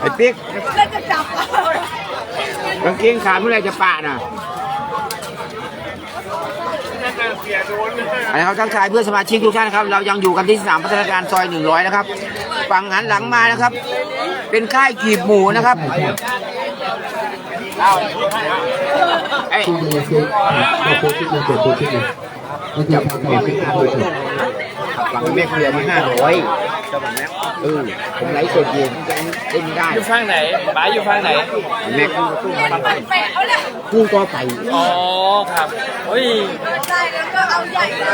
ไอ้ปิ๊กก็จะจับ กางเกงขาดเมื่อไหรจะปะน่ะ อันนี้เขาทักทายเพื่อนสมาชิกทุกท่านนะครับ เรายังอยู่กันที่สนามพัฒนาการซอยหนึ่งร้อยนะครับฝั่งหันหลังมานะครับ เป็นค่ายกีบหมูนะครับเอ้ยที่จะเช็คก็โพสต์ที่จะเปิดโพสต์ที่จะมันจะทำให้เป็นการโพสต์ฝั่งแม่เกลือมีห้าร้อยเออผมไลฟ์สดอยู่ผ มยังเล่นไม่ได้อยู่ฝั่งไหนป๋าอยู่ฝั่งไหน แม่กูตู้มันมันแปะเอาเลยกู้ก็ไปอ๋อครับเฮ้ยได้แล้วก็เอาใหญ่เล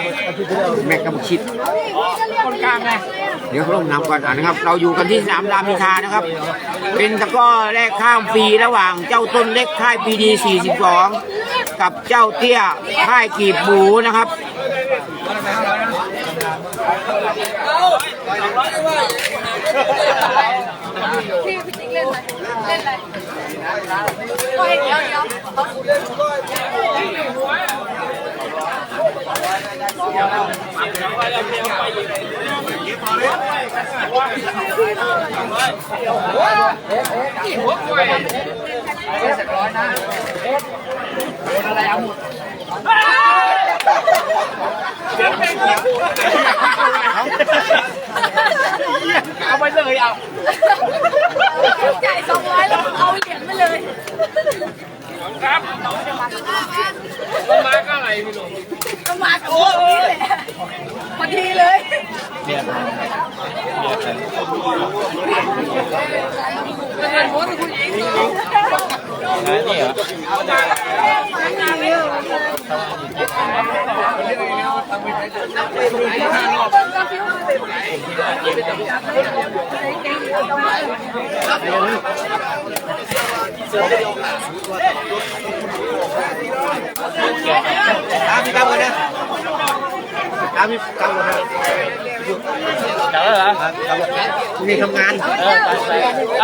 ยแม่กำชิดคนกลางไงเดี๋ยวเขาลงน้ำก่อนอะนะครับ เราอยู่กันที่สนามรามอินทรานะครับ เป็นตะกร้อแรกข้ามฟรีระหว่างเจ้าต้นเล็กค่ายปีดี 42 กับเจ้าเตี้ยค่ายกีบหมูนะครับ พี่พี่ติ๊กเล่นอะไหมเล่นอะไรก็เห็นเดี๋ยวเดี๋ยวเอาไปเลยเอาจ่ายสองร้อยแล้วเอาเหรียญไปเลยครับต้นไม้ก็อะไรพี่ลุงก็มากับพวกนี้แหละพอดีเลยเรียนเรียนกันนะนี่เหรอเกี่ยวกับตามพี่ตั้มกันนะตามพี่ตั้มกันนะเจอเหรอพรุ่งนี้ทำงานเออไปไปเอ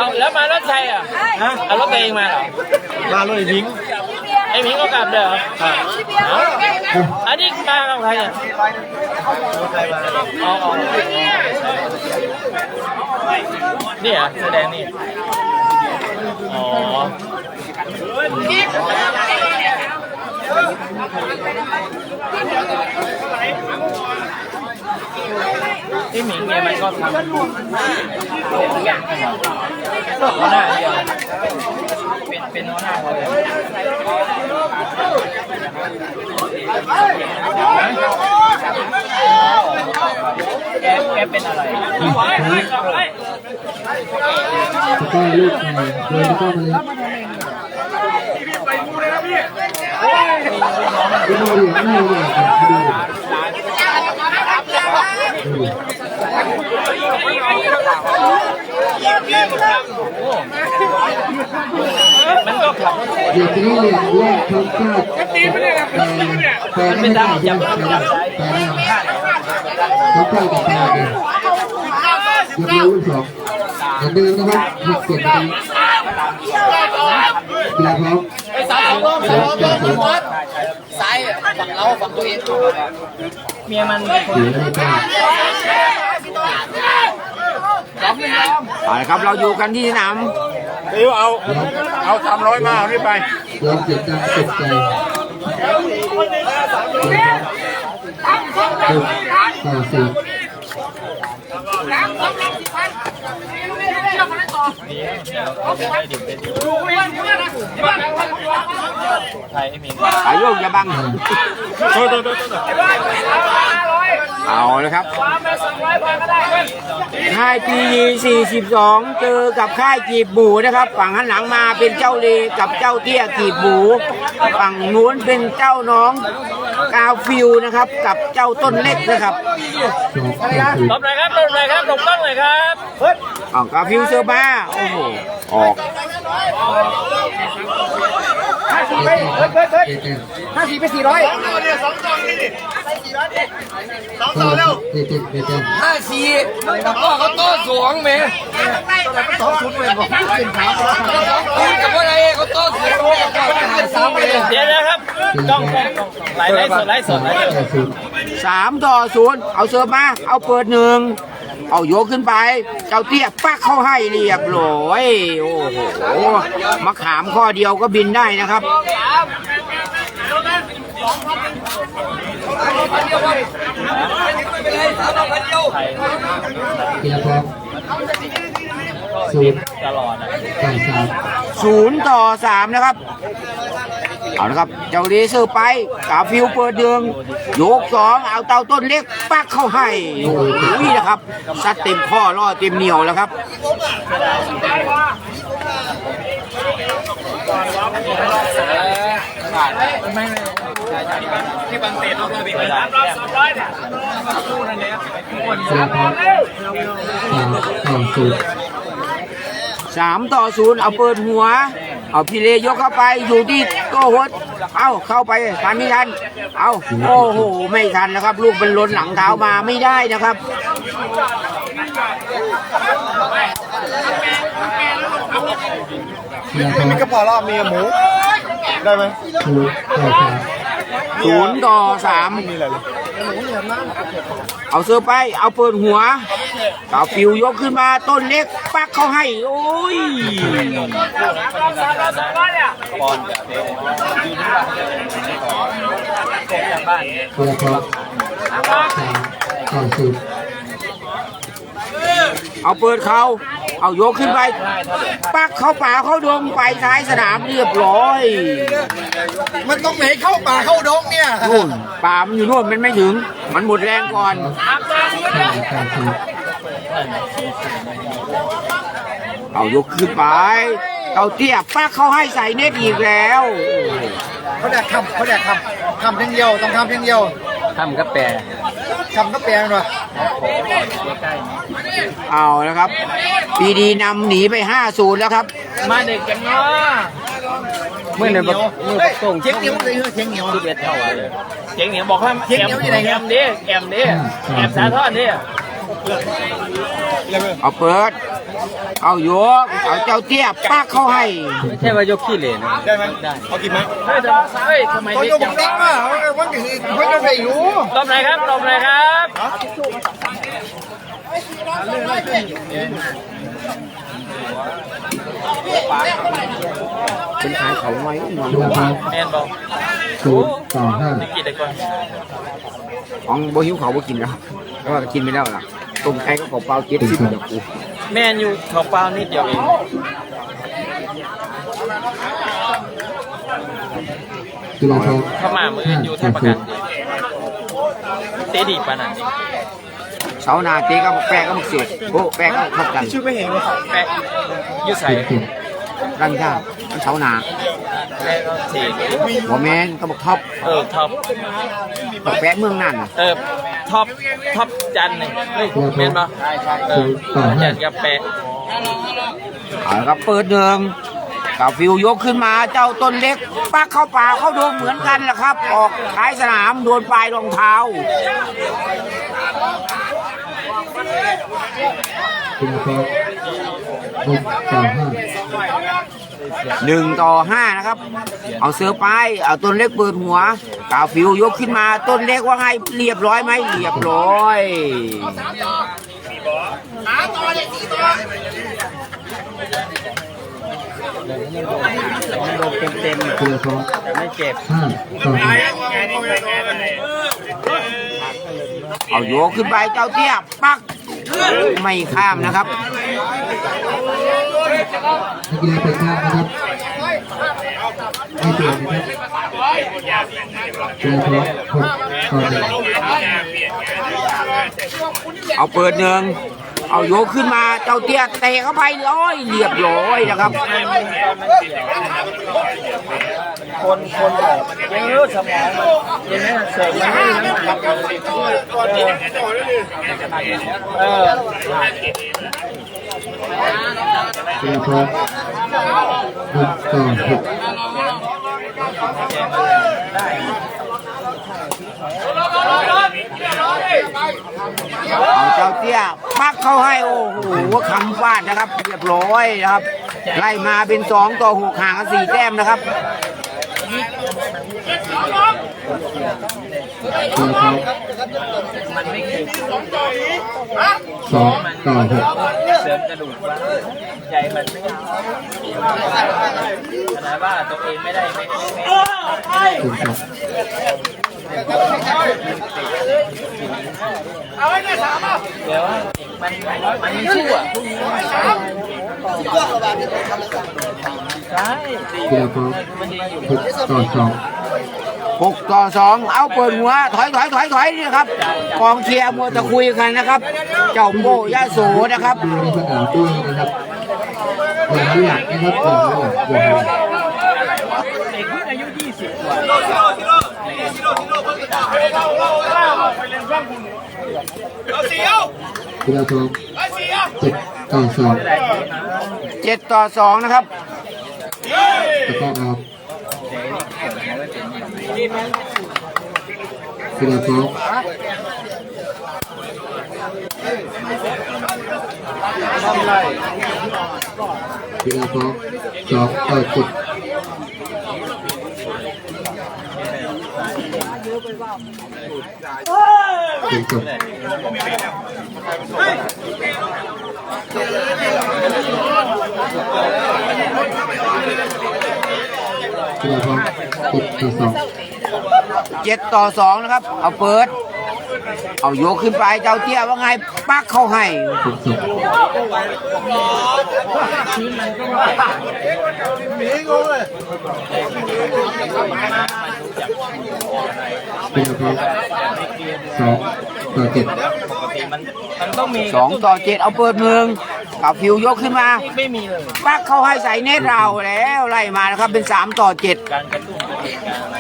าแล้วมารถใครอะฮะเอารถตัวเองมาเหร อมาเลยทิ้งไอ้หมิงก็กลับเด้ออาอันนี้มากับใครเนี่ยอ๋ออ๋อนี่เหรอะแสดงนี่อ๋อที่หมิงเนี่ยมันก็ทำหัวหน้าเดียว เป็นเป็นหัวหน้าเขาเลยแกแกเป็นอะไรตะกร้าลูกไงเดินตะกร้ามาเลยดูดิไม่ดูดิดู มันก็ขับรถเด็กนี่เรียนแรกทงชาติแต่แต่มันไม่ได้ดำยัจังแต่จับซ้ายเขาเข้ากับตาเลยยกเลิกสองเหมือนเดิมนะครับหกเจ็ดนาทีกีฬาพร้อมสายของรถจับสูง ซ้ายฝั่งเราฝั่งตัวเองเมียมันเป็นคนถือไม่ได้ยอมไม่ยอมเอาละครับเราอยู่กันที่สนามยอมเอาสามร้อยมาเอานี่ไปยอมเสียงดังตกใจหกต่อสี่ ไทยไอ้หมิงอายุอย่าบังเอาเลยครับ ค่ายปี42 เจอกับค่ายกีบหมูนะครับ ฝั่งหันหลังมาเป็นเจ้าเลกับเจ้าเตี้ยกีบหมูฝั่งนู้นเป็นเจ้าน้อง กาวฟิวนะครับกับเจ้าต้นเล็กนะครับสองต่อสี่หลบหน่อยครับหลบหน่อยครับหลบกล้องหน่อยครับอ๋อกาวฟิวเซอร์บ้าโอ้โหออกห้าสี่ไปเฮ้ยเฮ้ยเฮ้ยห้าสี่ไปสี่ร้อยสองต่อเนี่ยสองต่อนี่สองต่อแล้ว เต็มเต็มเต็มห้าสี่แล้วก็เขาโต้สวงแม่สองศูนย์เลยบอกเป็นสามกับว่าอะไรเขาโต้สวงกับสามเลยเดี๋ยวนะครับกล้องกล้องไลฟ์ไลฟ์สดไลฟ์สดไลฟ์สดห้าศูนย์สามต่อศูนย์เอาเสิร์ฟมา เอาเปิดหนึ่งเอาโยกขึ้นไป เจ้าเตี้ยปักเข้าให้เรียบร้อยโอ้โหมะขามข้อเดียวก็บินได้นะครับ กีฬาพร้อมศูนย์ตลอดอะต่อสามศูนย์ต่อสามนะครับ เอาละครับ เจ้าเลเซอร์ไปกาฟิวเปิดเดืองโยกสองเอาเตาต้นเล็กปักเข้าให้โอ้โหนะครับซัดเต็มข้อล่อเต็มเหนียวแล้วครับ ที่บางเตนเราไปได้กีฬาพร้อมสามต่อศูนย์สามต่อศูนย์เอาเปิดหัว เอาพี่เลยกเข้าไปอยู่ที่โก็หัวเอาเข้าไปทันไม่ทัน เอาโอ้โหไม่ทันนะครับ ลูกมันล้นหลังเท้ามาไม่ได้นะครับ กีฬาพร้อมกระเพาะรอบมีหมู ได้ไหมศูนย์ต่อสามศูนย์ต่อสามเอาเสื้อไป เอาเปิดหัวเอาฟิวยกขึ้นมาต้นเล็ก ปักเขาให้ โอ้ยปอนกับเตะจากบ้านกีฬาพร้อมสามต่อศูนย์เอาเปิดเขา เอายกขึ้นไป ปักเข้าป่าเข้าดงไปท้ายสนามเรียบร้อย มันต้องไหนเข้าป่าเข้าดงเนี่ยนู่นป่ามันอยู่นู่นมันไม่ถึง มันหมดแรงก่อนห้าต่อศูนย์เอายกขึ้นไป เอาเตี้ยปักเขาให้ใส่เน็ตอีกแล้วเขาแดกคำเขาแดกคำคำเพียงเดียวต้องคำเพียงเดียวทำก็แปร คำก็แปลงหน่อยเอาแล้วครับ ปีดีนำหนีไป5-0แล้วครับ มาเด็กกันเนาะเมื่อเนี่ยบอกเมื่อเฮ้ยส่งเทียงเหนียวเลยเฮ้ยเทียงเหนียวสิบเอ็ดเท่าเลยเสียงเหนียวบอกว่าเสียงเหนียวอยู่ไหนคแอรับมดิแอมดิแอมสาทอดดิ เอาเปิด เอายก เอาเจ้าเตี้ยปักเขาให้ ไม่ใช่ว่ายกขี้เหร่นะได้ไหมได้เอากินไหมเฮ้ยทำเฮ้ยทำไมตัวเด็กโยกจังติ๊กมาว่าถึงว่าจะใส่อยู่ตบไหนครับตบไหนครับเป็นขายเขาไว้นอนกีฬาพร้อมแอนบอกศูนย์ต่อห้านี่กี่เด็กก่อนของโบหิวเขาบ่กินแล้วเพ ราะว่ากินไปแล้วล่ะต้มไก่ก็เปล่าๆเจ็ดสิบเดี๋ยวกูแม่นอยู่เขาเปล่านิดเดียวเองกีฬาพร้อมเข้ามามือห้าอยู่ต่อทำประศูกันนย์เตะดีปานนั้นดิเสาหนาเตะก็แปะก็มักเสียโอ้แปะก็ทับกันชื่อไม่เห็นเลยแปะอยูใส่ศูนย์รังข้าวมันเสาหนา แปะก็เสียหัวแมนก็บอกท็อปเออท็อปบอกแปะเมืองนั่นน่ะเออท็อปท็อปจันนี่เฮ้ยแม่นปะเออจันกับแปะเอาละครับเปิดหนึ่งกาฟิวยกขึ้นมาเจ้าต้นเล็กปักเข้าป่าเข้าโดงเหมือนกันแหละครับ ออกท้ายสนามโดนปลายรองเท้ากีฬาพร้อม หนึ่งต่อห้านะครับ เอาเสือไป เอาต้นเล็กเปิดหัว กาฟิวยกขึ้นมาต้นเล็กว่าไงเรียบร้อยไหมเรียบร้อยโดนเต็มกีฬาพร้อมๆแต่ไม่เจ็บห้าต่อห้าเอาโยกขึ้นไปเจ้าเตี้ยปักไม่ข้ามนะครับ นักกีฬาเป็นข้ามนะครับไม่เปลี่ยนนะครับกีฬาพร้อมหกต่อหนึ่งเอาเปิดหนึ่งเอาโยกขึ้นมาเจ้าเตี้ยเตะเข้าไปร้อยเรียบร้อยนะครับ คนคนแบบยังรู้สมองมันยังไม่เสร็จมันไม่มีน้ำหนักเออ กีฬาพร้อมหกต่อหกเอาเจ้าเตี้ยปักเข้าให้โอ้โหคำฟาดนะครับเรียบร้อยนะครับ ไล่มาเป็นสองต่อหกห่างกันสี่แต้มนะครับ เจอเขามันไม่เก่งสองต่อหกเสริมกระดูกว่าใจมันไม่เอาขนาดว่าตัวเองไม่ได้ไม่ไม่ไม่เป็นสองเดี๋ยวมันมันมีสู้อะพวกนี้ใช่เจอเขามันดีอยู่หกต่อสอง หกต่อสองเอาเปิดหัวถอยถอยถอยถอยนี่ครับกองเชียร์มัวแตะคุยกันนะครับ เจ้าโบยาโสนะครับดูในสนามด้วยนะครับอย่าให้หลักนะครับอย่าให้หลักอย่าให้หลักเด็กเพิ่งอายุ20กว่ากีฬาทองเจ็ดต่อสองเจ็ดต่อสองนะครับแล้วก็เอากีฬาทองกีฬาทอ งสองต่อเจ็ดเป็นจบกีฬาทองเจ็ดต่อสองเจ็ดต่อสองนะครับ เอาเปิด เอาโยกขึ้นไปเจ้าเตี้ยว่าไงปักเข้าให้เป็นจบกีฬาทองสองต่อเจ็ดมันมันต้องมีสองต่อเจ็ดเอาเปิดเมือง กับฟิวยกขึ้นมาไม่มีเลยปักเข้าให้ใส่เน็ตเราแล้วไล่มานะครับเป็นสามต่อเจ็ดการกระตุ้นการอะไร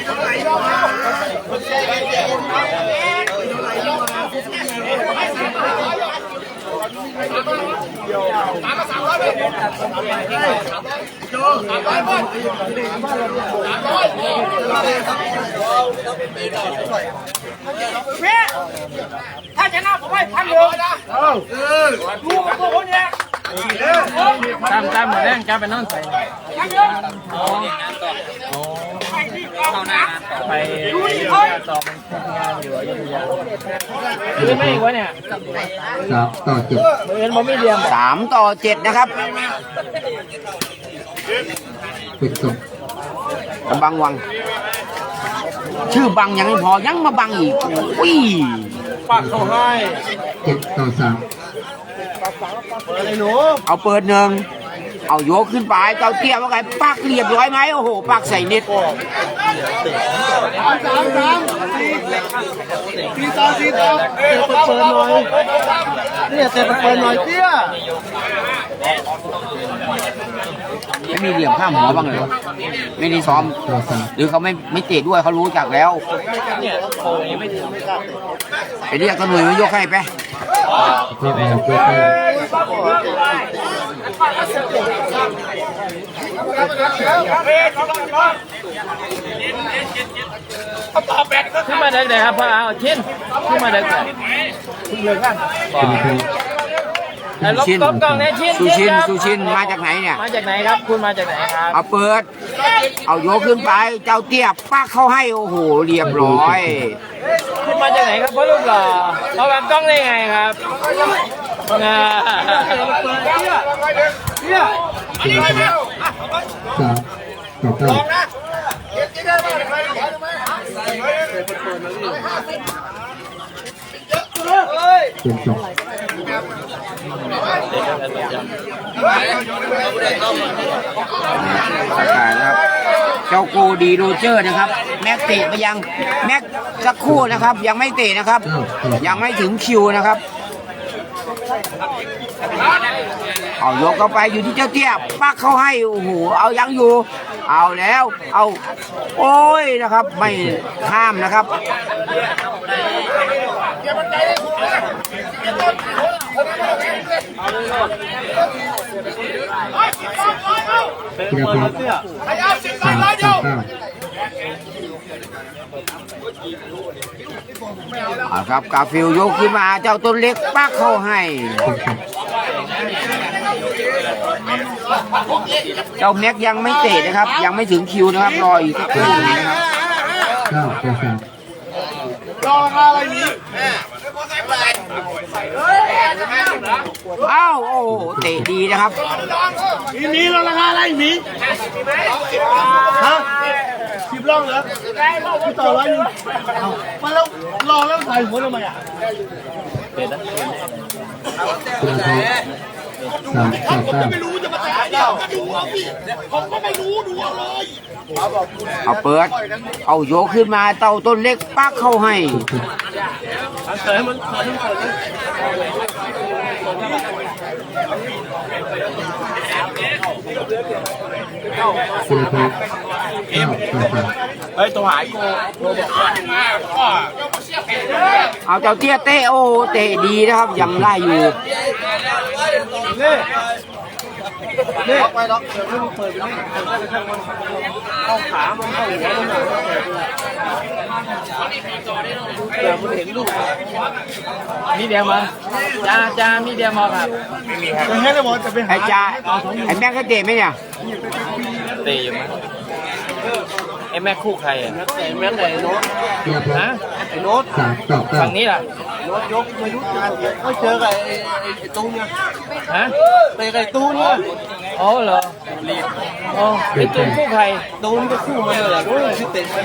ถ้าชนะผมให้พันหนึ่งดูตัวคนเนี้ย ตามตามหมดแรงจ้าไปนอนใส่พันหนึ่งเข้าหน้าไปต่อมันงานอยู่อยุธยาคือไม่อีกวะเนี่ยสามต่อเจ็ดเงินมันไม่เรียมสามต่อเจ็ดนะครับเป็นจบบังวัง ชื่อบังยังไม่พอยังมาบังอีกอุ้ยปักเขาให้เจ็ดต่อสาม เอาเปิดหนึ่งเอายกขึ้นไปเจ้าเตี้ยว่าไงปักเรียบร้อยไหมโอ้โหปักใส่นิดสามสามสามสี่สี่ต่อสี่ต่อเตะเปิดเปิดหน่อยเตี้ยเติดเปิดหน่อยเตี้ย ไม่มีเหลี่ยมข้ามหัวบ้างเลยไม่ได้ซ้อม หรือเขาไม่ไม่เตะด้วยเขารู้จักแล้วเนี่ยโค้งยังไม่ถึงไปเรียกตำรวจมายกให้ไปก็เอาเพื่อให้ขึ้นมาได้เลยครับพ่อเอาชิ้นขึ้นมาได้เลยเป็น ทองลบชินลบกล่องเนี่ยชิ้นสุชินครับสุชินมาจากไหนเนี่ย มาจากไหนครับคุณมาจากไหนครับเอาเปิด เอาโยกขึ้นไป เจ้าเตี้ยปักเข้าให้โอ้โหเรียบร้อย คุณมาจากไหนครับพ่อลูกหล่อเอาแบบกล้องได้ไงครับงาเป็นทองสามต่อเก้าเป็นจบป ระกาศนะครับ เจ้าโกดีโรเจอร์นะครับ แม็กเตะไปยังแม็กสักครู่นะครับ ยังไม่เตะนะครับ ยังไม่ถึงคิวนะครับเอายกเข้าไปอยู่ที่เจ้าเตี้ยปักเข้าให้โอ้โหเอายังอยู่ เอาแล้ว เอา โอ้ยนะครับ ไม่ข้ามนะครับ กีฬาทองสามต่อเก้าเอาครับกาฟิลยกขึ้นมาเจ้าต้นเล็กปักเข้าให้ เจ้าแม็กยังไม่เตะนะครับ ยังไม่ถึงคิวนะครับ รออีกสักครู่นะครับเก้าต่อสามอ้าวโอ้โหเตะดีนะครับมีมีเราราคาอะไรมีฮะสิบล่องเหรอพี่ต่อร้อยหนึงเอามาแล้วรอแล้วใส่หัวทำไมอะกีฬาพสามต่อเก้ารู้จะมาแต่เดียวก็ดูเอาพี่ผมก็ไม่รู้ดูเอาเลยเอาเปิด เอาโยกขึ้นมาเต้าต้นเล็กปักเข้าให้เสริมมันเสริมมันเสริ มกีฬาพเก้าต่อสามเฮ้ยตัวหายกูเอาเจ้าเตี้ยเตะโอเตะดีนะครับยังได้อยู่ นี่นี่ไปล็อกเดี๋ยวให้มันเปิดไปนี่เปิดได้เลยมันเข้าขามันเข้าหัวมันหน่อยเดี๋ยวมันเห็นลูกมีเดียมาจ้าจ้ามีเดียมาครับจะให้เลยหมดจะไปหาไอ้จ้าไอ้แม่งก็เตะไหมเนี่ยเตะอยู่มั้ยไอ้แม่คู่ใครอะแต่แม่ไหนโน้ตฮะไอ้โน้ตฝั่งนี้ล่ะโน้ตยกมายุทธการเดียวก็เจอกับไอไอ้ไอ้ตู้เนี่ยฮะไปกับไอ้ตู้เนี่ย อ๋อเหรออ๋อไอ้ตูนคู่ใครตู้นี่ก็คู่มาเลยเหรอโน้ตที่เตะไป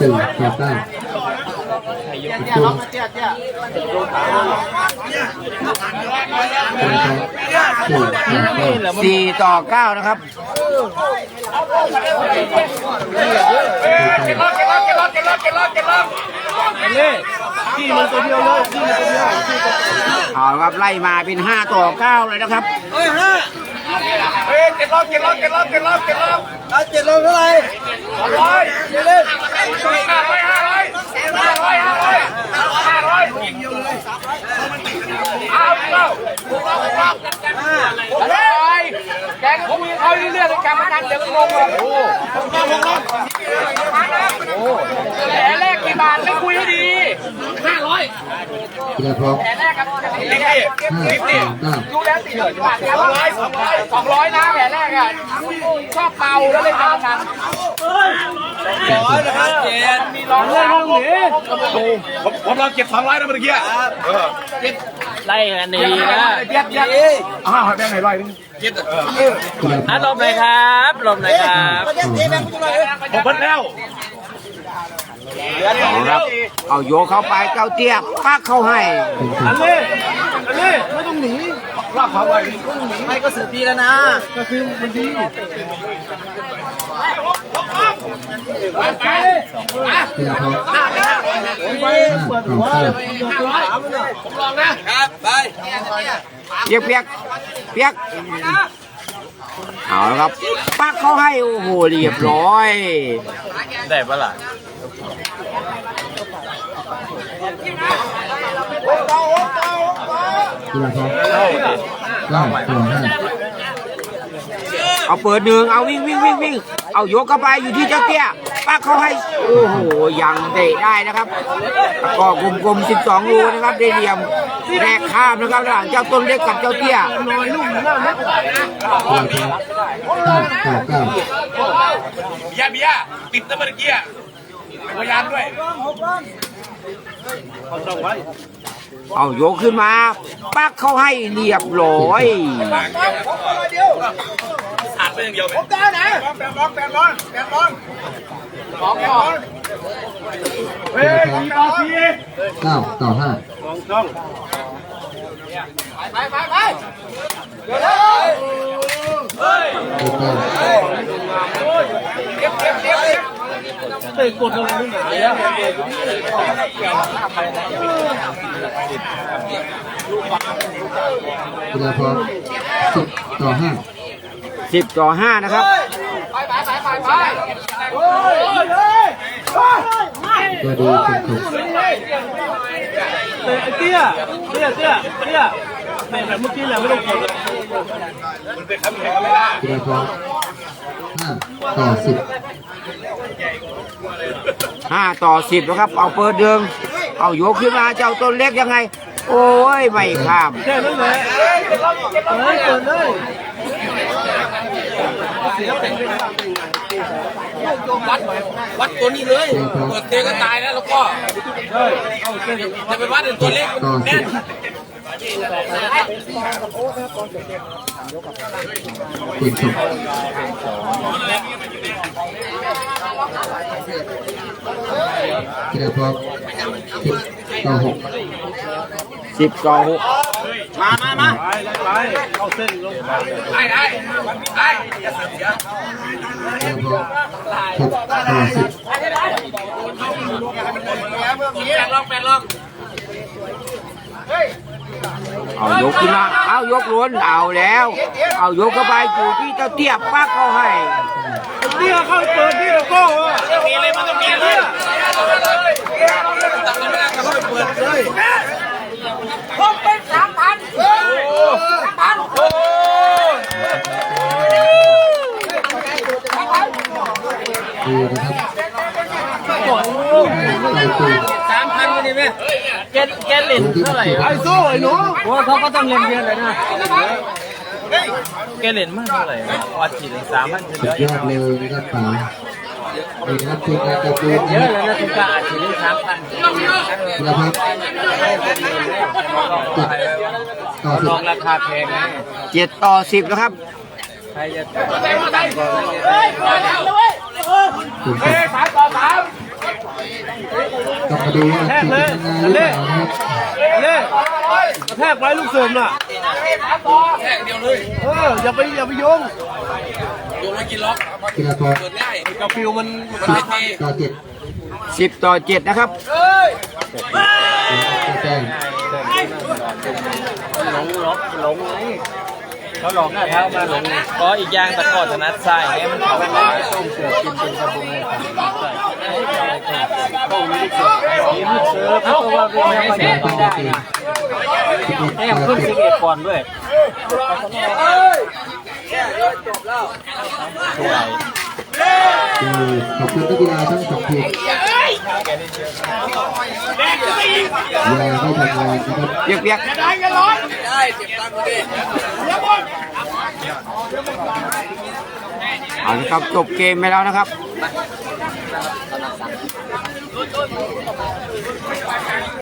กีฬาพ สี่ต่อเก้าเนี่ยล็อกเจ๊เจ๊โดนขาเลยกีฬาพสี่ต่อเก้าสี่ต่อเก้านะครับนี่ที่มันตัวเดียวเลยที่มันตัวเดียวที่ตัวเดียวเอาละครับไล่มาเป็นห้าต่อเก้าเลยนะครับเฮ้ยฮะเฮ้ยเจ็ดร้อยเจ็ดร้อยเจ็ดร้อยเจ็ดร้อยเจ็ดร้อยแล้วเจ็ดร้อยเท่าไหร่ห้าร้อยเจ็ดเล่นห้าร้อยห้าร้อย ห้าร้อยห้าร้อยห้าร้อยเอาเก้าหกร้อยหกร้ อยห้าแกก็คุยเขาเรื่องการพนันเดี๋ยวงงอะโอ้หแผลแรกกี่บาทไม่คุยให้ดีห้าร้อยกีฬาพแผลแรกครับห้าต่อเก้ารู้แล้วสี่ร้อยบาทสองร้อยสองร้อยนะแผลแรกอะชอบเมาแล้วเล่นการพนันร้อยนะครับเจ็ดมีร้องเล่นห้องหนีผมผมลองเก็บสองร้อยนะเมื่อกี้เก็บ ไล่กันดีนะเย็ดเย็ดอ่าแบ่งให้ร้อยนึงเย็ดเออกีฬาพอะลมเลยครับลมเลยครับผมเพิ่นแล้วเอาครับเอาโยกเข้าไปเจ้าเตี้ยปักเข้าให้อันนี้อันนี้ไม่ต้องหนีลากขาไว้ไม่ก็สืบดีแล้วนะก็คือมันดี กีฬาพห้าต่อเก้าผมลองนะครับ ไปเปียกเปียกเปียกเอาละครับ ปักเข้าให้ โอ้โห เรียบร้อย ได้ปะล่ะกีฬาพเก้าต่อห้า เอาเปิดหนึ่งเอาวิ่งวิ่งวิ่งวิ่งเอาโยกเข้าไปอยู่ที่เจ้าเตี้ยปักเข้าให้โอ้โหยังเตะได้นะครับตะกร้อกลมๆ12รูนะครับได้เหลี่ยมแรกข้ามนะครับระหว่างเจ้าต้นเล็กกับเจ้าเตี้ยกีฬาพห้าต่อเก้าเบียร์เบียร์ติดตะเมื่อกี้พยายามด้วยเอาโยกขึ้นมา ปักเข้าให้เรียบร้อยขาด ไปอย่างเดียวผมได้นะแปดร้อยแปดร้อยแปดร้อยสองสองเฮ้ยต่อทีเก้าต่อห้าสองช่องไปไปไปกีฬาพเฮ้ยเก็บเก็บเก็บเตะกดอะไรไม่หนาเนี่ยกีฬาพสิบต่อห้า 10ต่อ5นะครับตัวดีสุดสุดเตะเตี้ยเตี้ยเตี้ยเตี้ยเนี่ยแบบเมื่อกี้แหละไม่ต้องกดกีฬาพร้อมห้าต่อสิบห้าต่อสิบนะครับ เอาเปิดเดิมเอาโยกขึ้นมาเจ้าต้นเล็กยังไง โอ้ย ไม่ข้าม วัดวัดตัวนี้เลย เปิดเตะก็ตายแล้วแล้วก็จะไปวัดตัวเล็กต่อสิแน่นเปลี่ยนจบกีฬาพร้อมสิบต่อหก สิบต่อหกมามามาไปเข้าเส้นลงได้ได้ได้กีฬาพร้อมหกต่อสิบแปดลองแปดลองเอายกขึ้นมา เอายกล้วนเอาแล้ว เอายกเข้าไปอยู่ที่เจ้าเตี้ยปักเขาให้เตี้ยเข้าเปิดที่โก้มีเลยมันต้องมีเลยตัดไม่ได้ก็เปิดเลย ผมเป็นสามพันสามพันโอ้ดูนะครับได้ตูสามพันกันดีไหมแกแกเล่นเท่าไหร่ไอ้สู้ไอ้หนูว่าเขาก็ต้องเล่นเยอะเลยนะแกเล่นมากเท่าไหร่วัดจีนสามพันสุดยอดเลยนะครับป๋า นี่นะครับทีมงานตะกูลเยนะอะครับเลยนะทุกการจีนสามพันกีฬาพร้อมเจ็ดต่อสิลบองราคาแพงนะเจ็ดต่อสิบนะครับ ใครจะเปลี่ยนจบสามต่อสามต้องมาดูว่าทีมงานหรือเปล่านะครับเล่กระแทกไว้ลูกเสริมน่ะแค่เดียวเลยเอออย่าไปอย่าไปโยง โยนไว้กินล็อกกีฬาพร้อมเปิดง่ายกาฟิวมันมันสิไม่บเทต่อเจ็ดสิบต่อเจ็ดนะครับแต้มหลงหลงหลงไงเขาหลอกหน้าเท้ามาหลงเพราะอีกอย่างตะกอนถนัดซ้ายไงมันเขาไปต้มเสือกินเป็นกระบุงต้มนี่เสือนี่เสือเพราะว่าเป็นไม่แสต่บอได้สี่นะสิบเอ็ดแต้มต่อขึ้นสิสิบบเอ็ดก่อนด้วย ดูขอบคุณนักกีฬาทั้งสองทีมอย่าให้ทำงานนะครับเปียกเปียกได้กันร้อยได้เจ็บตังค์ดิเอาละครับจบเกมไปแล้วนะครับ